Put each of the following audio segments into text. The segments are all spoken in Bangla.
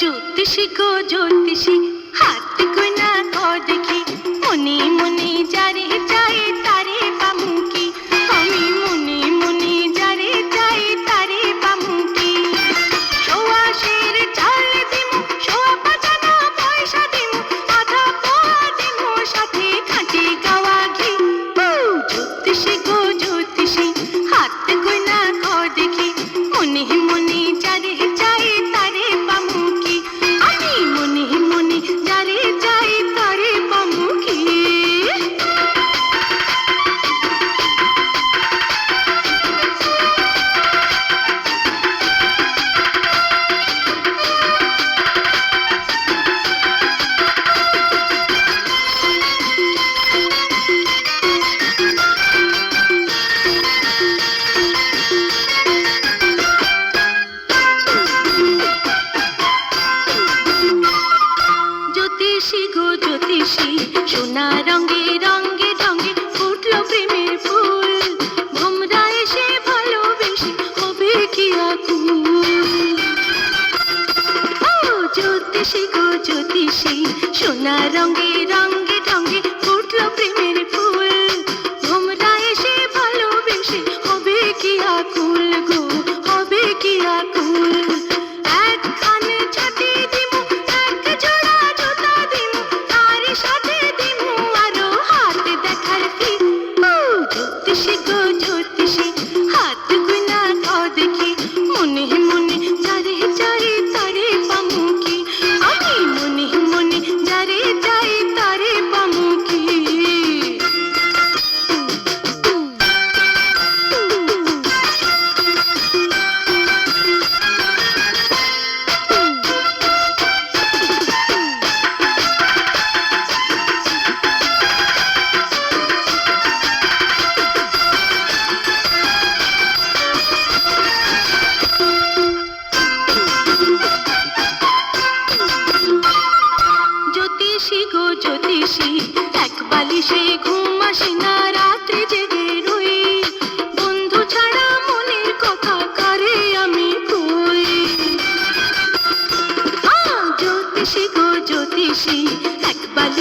জ্যোতিষী গো জ্যোতিষী হাত গোনা ক দেখি। মনে মনে যারে সোনা রঙে রঙে রঙে ফুটলো প্রেমের ফুল। ভোমরা এসে ভালোবেসে হবে কি আকুল। ও জ্যোতিষী গো জ্যোতিষী, সোনা রঙে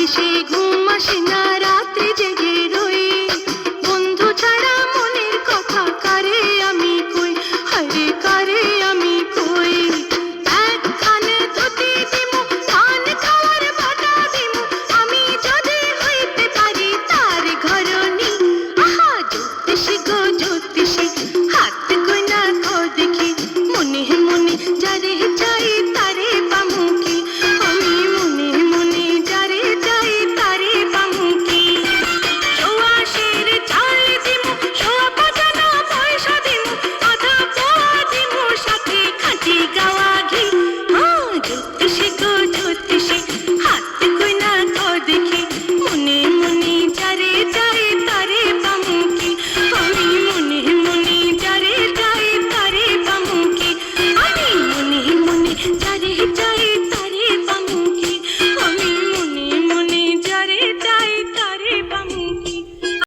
she exists.